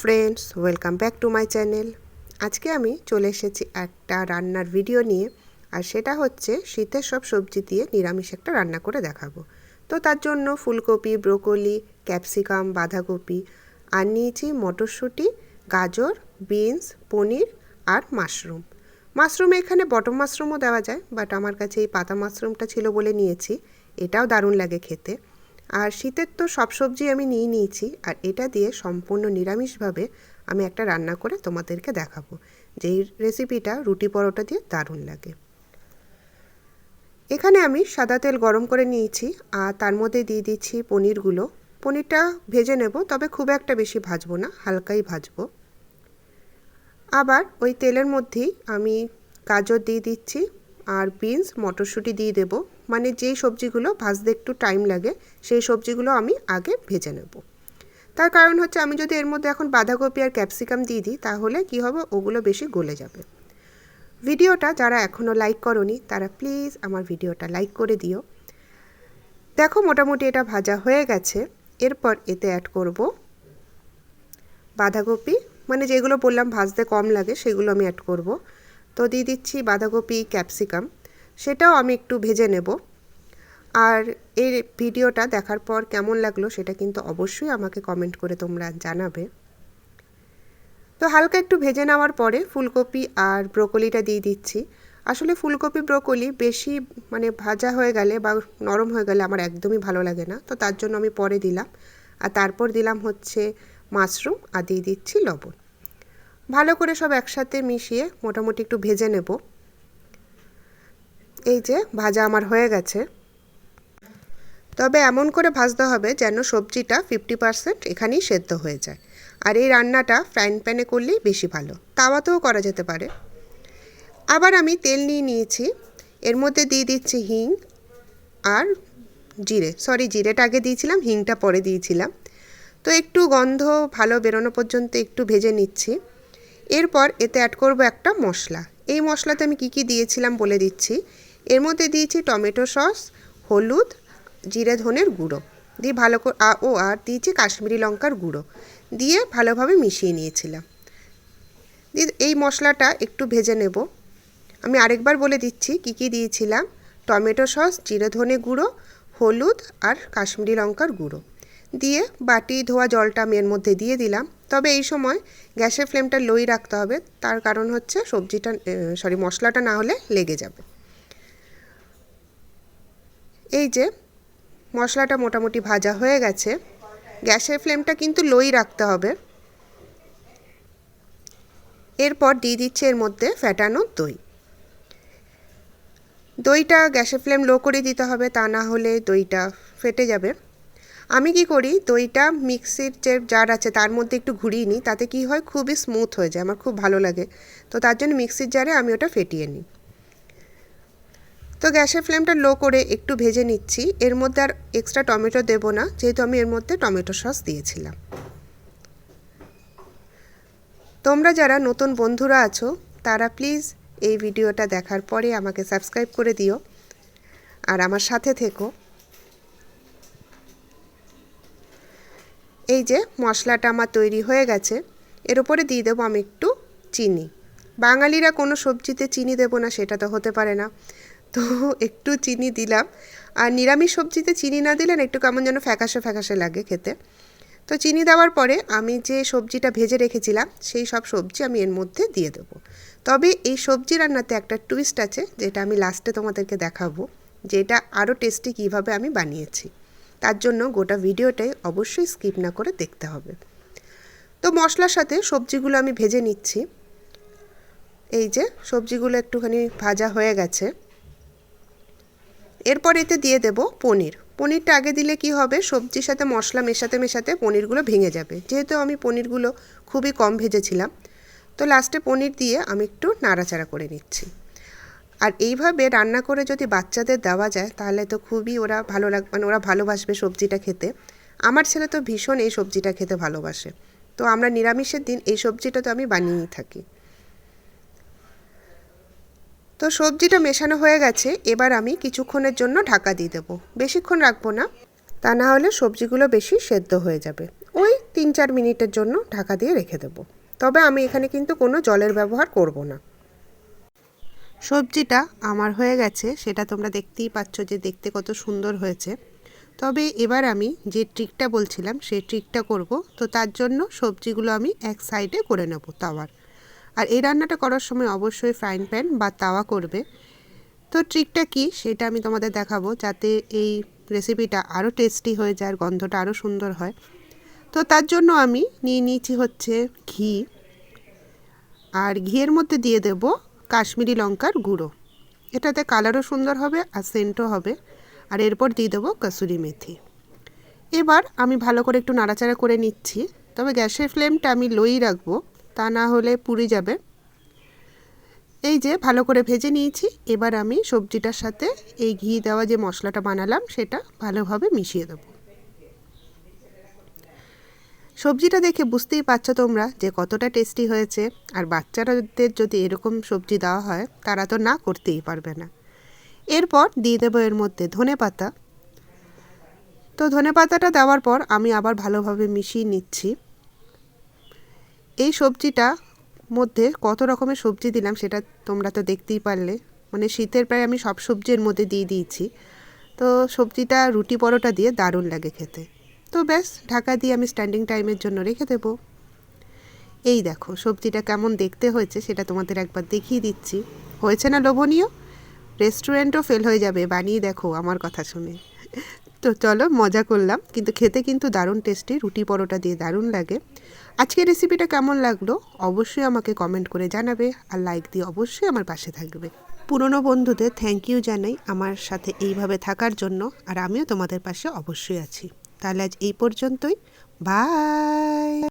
Friends welcome back to my channel আজকে আমি চলে এসেছি একটা রান্নার ভিডিও নিয়ে, আর সেটা হচ্ছে শীতের সব সবজি দিয়ে নিরামিষ একটা রান্না করে দেখাবো। তো তার জন্য ফুলকপি, ব্রোকলি, ক্যাপসিকাম, বাঁধাকপি, আর নিয়েছি মটরশুঁটি, গাজর, বিনস, পনির আর মাশরুম। মাশরুম এখানে বটম মাশরুমও দেওয়া যায় বাট আমার কাছে এই পাতা মাশরুমটা ছিল বলে নিয়েছি। এটাও দারুণ লাগে খেতে। আর শীতের তো সব সবজি আমি নিয়ে নিয়েছি, আর এটা দিয়ে সম্পূর্ণ নিরামিষভাবে আমি একটা রান্না করে তোমাদেরকে দেখাবো। যেই রেসিপিটা রুটি পরোটা দিয়ে দারুণ লাগে। এখানে আমি সাদা তেল গরম করে নিয়েছি, আর তার মধ্যে দিয়ে দিচ্ছি পনিরগুলো। পনিরটা ভেজে নেব, তবে খুব একটা বেশি ভাজবো না, হালকাই ভাজবো। আবার ওই তেলের মধ্যেই আমি গাজর দিয়ে দিচ্ছি, আর বিনস, মটরশুঁটি দিয়ে দেব। মানে যেই সবজিগুলো ভাজতে একটু টাইম লাগে, সেই সবজিগুলো আমি আগে ভেজে নেব। তার কারণ হচ্ছে আমি যদি এর মধ্যে এখন বাঁধাকপি আর ক্যাপসিকাম দিয়ে দিই, তাহলে কি হবে? ওগুলো বেশি গলে যাবে। ভিডিওটা যারা এখনও লাইক করনি, তারা প্লিজ আমার ভিডিওটা লাইক করে দিও। দেখো মোটামুটি এটা ভাজা হয়ে গেছে। এরপর এতে অ্যাড করব বাঁধাকপি। মানে যেগুলো বললাম ভাজতে কম লাগে, সেগুলো আমি অ্যাড করব। তো দিয়ে দিচ্ছি বাঁধাকপি ক্যাপসিকাম সেটাও আমি একটু ভেজে নেব। আর এই ভিডিওটা দেখার পর কেমন লাগল সেটা কিন্তু অবশ্যই আমাকে কমেন্ট করে তোমরা জানাবে। তো হালকা একটু ভেজে নেওয়ার পরে ফুলকপি আর ব্রোকলিটা দিয়ে দিচ্ছি। আসলে ফুলকপি, ব্রোকলি বেশি মানে ভাজা হয়ে গেলে বা নরম হয়ে গেলে আমার একদমই ভালো লাগে না। তো তার জন্য আমি পরে দিলাম। আর তারপর দিলাম হচ্ছে মাশরুম আর দিয়ে দিচ্ছি লবণ। ভালো করে সব একসাথে মিশিয়ে মোটামুটি একটু ভেজে নেব। এই যে ভাজা আমার হয়ে গেছে। তবে এমন করে ভাজতে হবে যেন সবজিটা ফিফটি পারসেন্ট এখানেই সেদ্ধ হয়ে যায়। আর এই রান্নাটা ফ্রাইং প্যানে করলেই বেশি ভালো। তাওয়াতেও করা যেতে পারে। আবার আমি তেল নিয়ে নিয়েছি। এর মধ্যে দিয়ে দিচ্ছি হিং আর জিরে। সরি জিরেটা আগে দিয়েছিলাম, হিংটা পরে দিয়েছিলাম। তো একটু গন্ধ ভালো বেরোনো পর্যন্ত একটু ভেজে নিচ্ছি। এরপর এতে অ্যাড করব একটা মশলা। এই মশলাতে আমি কি কি দিয়েছিলাম বলে দিচ্ছি। এর মধ্যে দিয়েছি টমেটো সস, হলুদ, জিরে ধনের গুঁড়ো। দিয়ে ভালো করে ও, আর দিয়েছি কাশ্মীরি লঙ্কার গুঁড়ো। দিয়ে ভালোভাবে মিশিয়ে নিয়েছিলাম। দিয়ে এই মশলাটা একটু ভেজে নেব। আমি আরেকবার বলে দিচ্ছি কি কি দিয়েছিলাম। টমেটো সস, জিরে ধনে গুঁড়ো, হলুদ আর কাশ্মীরি লঙ্কার গুঁড়ো। দিয়ে বাটি ধোয়া জলটা আমি এর মধ্যে দিয়ে দিলাম। তবে এই সময় গ্যাসের ফ্লেমটা লোই রাখতে হবে। তার কারণ হচ্ছে সবজিটা সরি মশলাটা না হলে লেগে যাবে। এই যে, মশলাটা মোটামুটি ভাজা হয়ে গেছে। গ্যাসের ফ্লেমটা কিন্তু লোই রাখতে হবে। এরপর দিয়ে দিচ্ছে এর মধ্যে ফ্যাটানো দই। দইটা গ্যাসের ফ্লেম লো করে দিতে হবে, তা না হলে দইটা ফেটে যাবে। আমি কি করি, দইটা মিক্সির যে জার আছে তার মধ্যে একটু ঘুরিয়ে নিই, তাতে কি হয়, খুবই স্মুথ হয়ে যায়, আমার খুব ভালো লাগে। তো তার জন্য মিক্সির জারে আমি ওটা ফেটিয়ে নিই। তো গ্যাসের ফ্লেমটা লো করে একটু ভেজে নিচ্ছি। এর মধ্যে আর এক্সট্রা টমেটো দেব না, যেহেতু আমি এর মধ্যে টমেটো সস দিয়েছিলাম। তোমরা যারা নতুন বন্ধুরা আছো, তারা প্লিজ এই ভিডিওটা দেখার পরে আমাকে সাবস্ক্রাইব করে দিও। আর আমার সাথে থেকো। এই যে মশলাটা আমার তৈরি হয়ে গেছে, এর উপরে দিয়ে দেবো আমি একটু চিনি। বাঙালিরা কোনো সবজিতে চিনি দেবো না, সেটা তো হতে পারে না। তো একটু চিনি দিলাম। আর নিরামিষ সবজিতে চিনি না দিলে না একটু কেমন যেন ফ্যাকাশে ফ্যাকাশে লাগে খেতে। তো চিনি দেওয়ার পরে আমি যে সবজিটা ভেজে রেখেছিলাম, সেই সব সবজি আমি এর মধ্যে দিয়ে দেবো। তবে এই সবজি রান্নাতে একটা টুইস্ট আছে, যেটা আমি লাস্টে তোমাদেরকে দেখাবো, যেটা আরও টেস্টি কীভাবে আমি বানিয়েছি। তার জন্য গোটা ভিডিওটাই অবশ্যই স্কিপ না করে দেখতে হবে। তো মশলার সাথে সবজিগুলো আমি ভেজে নিচ্ছি। এই যে সবজিগুলো একটুখানি ভাজা হয়ে গেছে। এরপর এতে দিয়ে দেব পনির। পনিরটা আগে দিলে কি হবে? সবজির সাথে মশলা মেশাতে মেশাতে পনিরগুলো ভেঙে যাবে। যেহেতু আমি পনিরগুলো খুবই কম ভেজেছিলাম, তো লাস্টে পনির দিয়ে আমি একটু নাড়াচাড়া করে নিচ্ছি। আর এইভাবে রান্না করে যদি বাচ্চাদের দেওয়া যায়, তাহলে তো খুবই ওরা ভালো লাগ মানে ওরা ভালোবাসবে সবজিটা খেতে। আমার ছেলে তো ভীষণ এই সবজিটা খেতে ভালোবাসে। তো আমরা নিরামিষের দিন এই সবজিটা তো আমি বানিয়েই থাকি। তো সবজিটা মেশানো হয়ে গেছে, এবার আমি কিছুক্ষণের জন্য ঢাকা দিয়ে দেবো। বেশিক্ষণ রাখব না, তা না হলে সবজিগুলো বেশি সেদ্ধ হয়ে যাবে। ওই তিন চার মিনিটের জন্য ঢাকা দিয়ে রেখে দেবো। তবে আমি এখানে কিন্তু কোনো জলের ব্যবহার করব না। সবজিটা আমার হয়ে গেছে, সেটা তোমরা দেখতেই পাচ্ছ যে দেখতে কত সুন্দর হয়েছে। তবে এবার আমি যে ট্রিকটা বলছিলাম, সেই ট্রিকটা করব। তো তার জন্য সবজিগুলো আমি এক সাইডে করে নেব তাওয়ার। আর এই রান্নাটা করার সময় অবশ্যই ফ্রাইং প্যান বা তাওয়া করবে। তো ট্রিকটা কি? সেটা আমি তোমাদের দেখাবো যাতে এই রেসিপিটা আরও টেস্টি হয়ে যায়, আর গন্ধটা আরও সুন্দর হয়। তো তার জন্য আমি নিয়ে নিয়েছি হচ্ছে ঘি। আর ঘিয়ের মধ্যে দিয়ে দেব কাশ্মীরি লঙ্কার গুঁড়ো। এটাতে কালারও সুন্দর হবে আর সেন্টও হবে। আর এরপর দিয়ে দেবো কসুরি মেথি। এবার আমি ভালো করে একটু নাড়াচাড়া করে নিচ্ছি। তবে গ্যাসের ফ্লেমটা আমি লোই রাখব। তা না হলে পুড়ে যাবে। এই যে ভালো করে ভেজে নিয়েছি, এবার আমি সবজিটার সাথে এই ঘি দেওয়া যে মশলাটা বানালাম, সেটা ভালোভাবে মিশিয়ে দেবো। সবজিটা দেখে বুঝতেই পারছ তোমরা যে কতটা টেস্টি হয়েছে, আর বাচ্চারাদের যদি এরকম সবজি দেওয়া হয়, তারা তো না করতেই পারবে না। এরপর দিয়ে দেবো এর মধ্যে ধনে পাতা। তো ধনে পাতাটা দেওয়ার পর আমি আবার ভালোভাবে মিশিয়ে নিচ্ছি। এই সবজিটা মধ্যে কত রকমের সবজি দিলাম সেটা তোমরা তো দেখতেই পারলে। মানে শীতের প্রায় আমি সব সবজির মধ্যে দিয়ে দিয়েছি। তো সবজিটা রুটি পরোটা দিয়ে দারুণ লাগে খেতে। তো ব্যাস, ঢাকা দিয়ে আমি স্ট্যান্ডিং টাইমের জন্য রেখে দেবো। এই দেখো, সবজিটা কেমন দেখতে হয়েছে সেটা তোমাদের একবার দেখিয়ে দিচ্ছি। হয়েছে না লোভনীয়? রেস্টুরেন্টও ফেল হয়ে যাবে, বানিয়ে দেখো আমার কথা শুনে। তো চলো, মজা করলাম। কিন্তু খেতে কিন্তু দারুণ টেস্টি রুটি পরোটা দিয়ে দারুণ লাগে। আজকের রেসিপিটা কেমন লাগল? অবশ্যই আমাকে কমেন্ট করে জানাবে আর লাইক দিয়ে অবশ্যই আমার পাশে থাকবে। পুরনো বন্ধুদের থ্যাংক ইউ জানাই আমার সাথে এইভাবে থাকার জন্য আর আমিও তোমাদের পাশে অবশ্যই আছি। তাহলে আজ এই পর্যন্তই। বাই